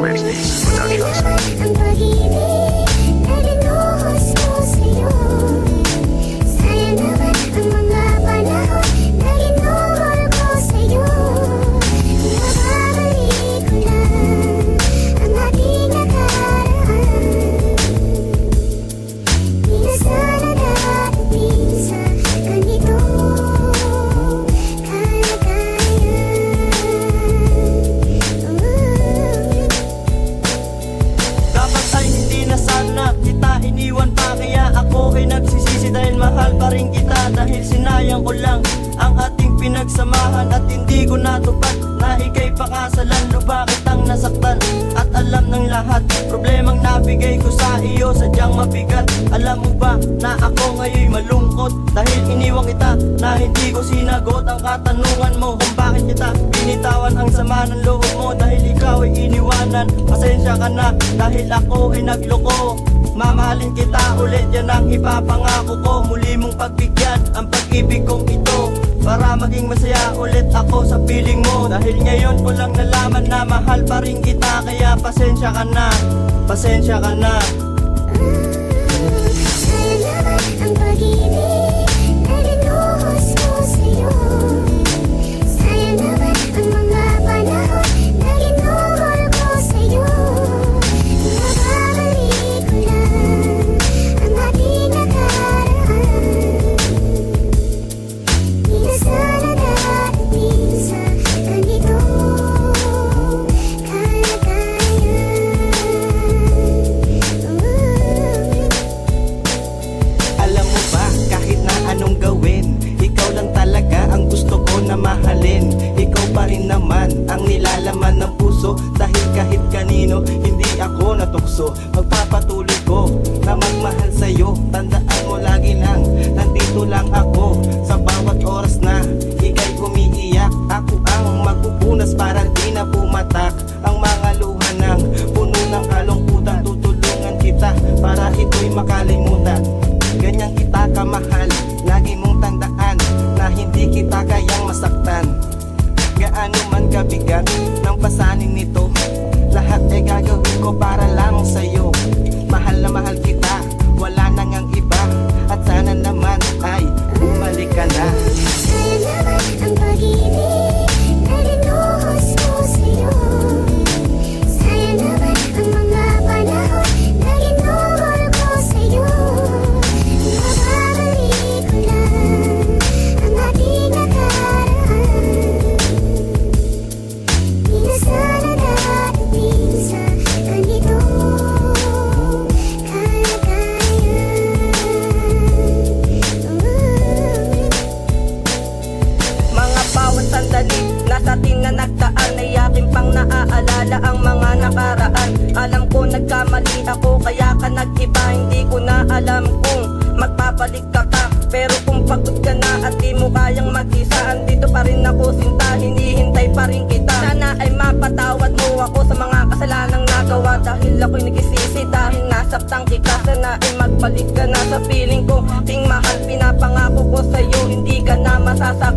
Wednesday Productions. Iniwan pa Kaya ako ay nagsisisi dahil mahal pa rin kita. Dahil sinayang ko lang ang ating pinagsamahan At hindi ko natupad na ikay pakasalan. Luba kitang nasaktan? At alam ng lahat Problemang nabigay ko sa iyo sadyang mabigat. Alam mo ba na ako ngayon malungkot? Dahil iniwan kita na hindi ko sinagot Ang katanungan mo kung bakit kita binitawan Ang sama ng loob mo. Dahil ikaw ay iniwanan Pasensya ka na. Dahil ako ay nagloko Mamahalin kita ulit yan ang ipapangako ko. Muli mong pagbigyan ang pag-ibig kong ito. Para maging masaya ulit ako sa piling mo. Dahil ngayon ko lang nalaman na mahal pa rin kita Kaya pasensya ka na, pasensya ka na. Sayang ang pag-ibig ba, kahit na anong gawin Ikaw lang talaga ang gusto ko na mahalin. Ikaw pa rin naman ang nilalaman ng puso. Dahil kahit kanino, hindi ako natukso. Magpapatuloy ko na magmahal sa'yo. Tandaan mo lagi lang, nandito lang ako Sa bawat oras na Gaano man kabigat Ng pasanin nito Lahat ay gagawin ko para lamang sa'yo sandali Nasa atin na nagdaan Ay akin pang naaalala ang mga nakaraan. Alam ko nagkamali ako Kaya ka nag-iba. Hindi ko na alam kung magpapalik ka pa. Pero kung pagod ka na At di mo kayang mag-isa Andito pa rin ako sinta Hinihintay pa rin kita. Sana ay mapatawad mo ako Sa mga kasalanang nagawa. Dahil ako'y nagsisisi Dahil nasaktan kita. Sana ay magbalik ka na sa feeling ko. Ting mahal pinapangako ko sa'yo Hindi ka na masasakat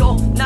ulit